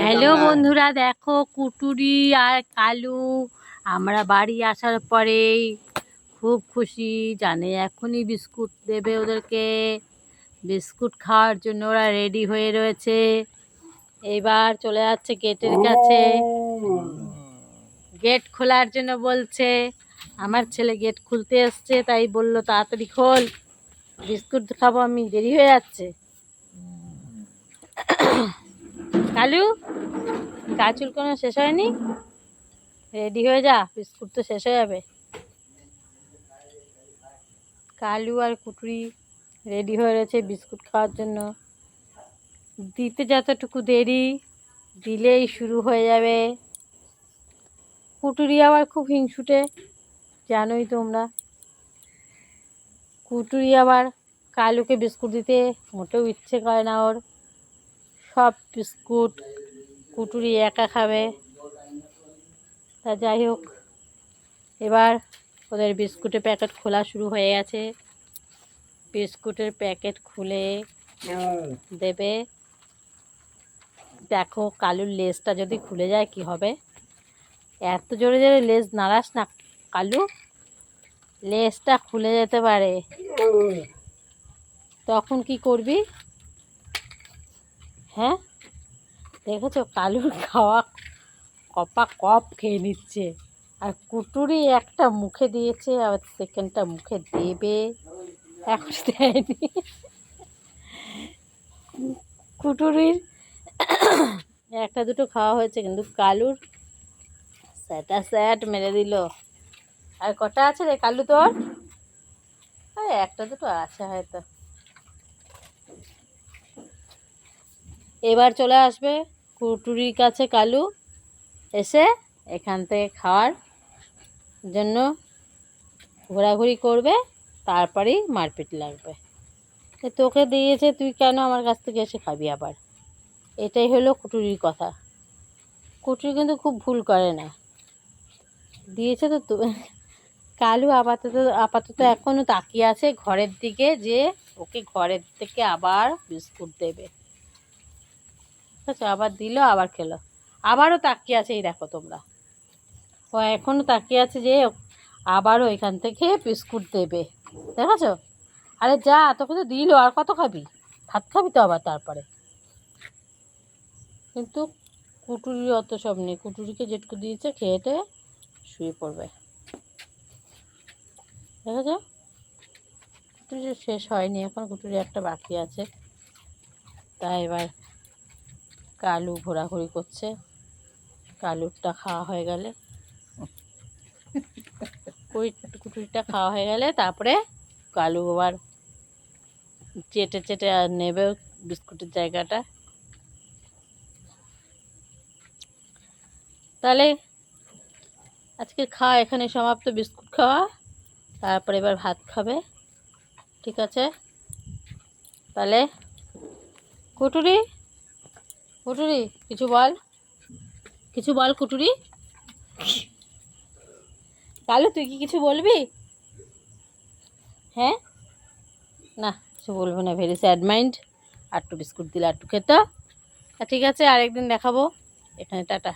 Hello বন্ধুরা দেখো কুটুরি আর কালু আমরা বাড়ি আসার পরেই খুব খুশি জানে এখনই বিস্কুট দেবে ওদেরকে। বিস্কুট খাওয়ার জন্য ওরা রেডি হয়ে রয়েছে। এবার চলে যাচ্ছে গেটের কাছে। গেট খোলার জন্য বলছে আমার ছেলে গেট খুলতে এসছে তাই বলল তাড়াতাড়ি খোল বিস্কুট খাব আমি দেরি হয়ে যাচ্ছে। কালু গা চুলকানো শেষ হয়নি? রেডি হয়ে যা, বিস্কুট তো শেষ হয়ে যাবে। কালু আর কুটুরি রেডি হয়ে রয়েছে বিস্কুট খাওয়ার জন্য। দিতে যতটুকু দেরি, দিলেই শুরু হয়ে যাবে। কুটুরি আবার খুব হিংসুটে, জানোই তোমরা। কুটুরি আবার কালুকে বিস্কুট দিতে মোটেও ইচ্ছে করে না ওর। সব বিস্কুট, কুটুরি একা খাবে। তা যাই হোক, এবার ওদের বিস্কুটের প্যাকেট খোলা শুরু হয়ে গেছে। বিস্কুটের প্যাকেট খুলে দেবে। দেখো কালুর লেজটা যদি খুলে যায় কি হবে? এত জোরে জোরে লেজ নাড়াস না কালু। লেজটা খুলে যেতে পারে। তখন কি করবি? হ্যাঁ? দেখেছ? কালুর খাওয়া কপা কপ খেয়ে নিচ্ছে। আর কুটুরি একটা মুখে দিয়েছে আবার সেকেন্ডটা মুখে দেবে। এখন দেয়নি। কুটুরির একটা দুটো খাওয়া হয়েছে, কিন্তু কালুর স্যাটা স্যাট মেরে দিল। আর কটা আছে রে কালু তোর? একটা দুটো আছে হয়তো। এবার চলে আসবে কুটুরির কাছে কালু এসে এখান থেকে খাওয়ার জন্য ঘোরাঘুরি করবে, তারপরেই মারপিট লাগবে। তোকে দিয়েছে তুই কেন আমার কাছ থেকে এসে খাবি আবার? এটাই হলো কুটুরির কথা। কুটুরি কিন্তু খুব ভুল করে না। দিয়েছে তো তু, কালু আপাতত আপাতত এখনও তাকিয়ে আছে ঘরের দিকে যে ওকে ঘরের থেকে আবার বিস্কুট দেবে। আছে, আবার দিল, আবার খেলো। আবারও তাকিয়ে আছে, এই দেখো তোমরা। ও এখনও তাকিয়ে আছে যে আবারও এখান থেকে বিস্কুট দেবে। দেখেছ? আরে যা, তোকে তো দিল, আর কত খাবি? ভাত খাবি তো আবার তারপরে। কিন্তু কুটুরি অত সব নেই। কুটুরিকে যেটুকু দিয়েছে, খেয়েটে শুয়ে পড়বে। দেখেছ? কুটুরি শেষ হয়নি, এখন কুটুরি একটা বাকি আছে। তাই এবার কালু ঘোরাঘুরি করছে। কালুরটা খাওয়া হয়ে গেলে। কুটুরিটা খাওয়া হয়ে গেলে তারপরে কালু আবার চেটে চেটে নেবে বিস্কুটের জায়গাটা। তাহলে আজকে খাওয়া এখানে সমাপ্ত, বিস্কুট খাওয়া, তারপরে এবার ভাত খাবে। ঠিক আছে? তাহলে কুটুরি কুটুরি, কিছু বল। কিছু বল কুটুরি। কালু, তুই কি কিছু বলবি? হ্যাঁ? না, কিছু বলব না ভেরি স্যাড মাইন্ড আটটু বিস্কুট দিলে আটটু খেত। ঠিক আছে, আরেকদিন দেখাবো। এখানে, টাটা।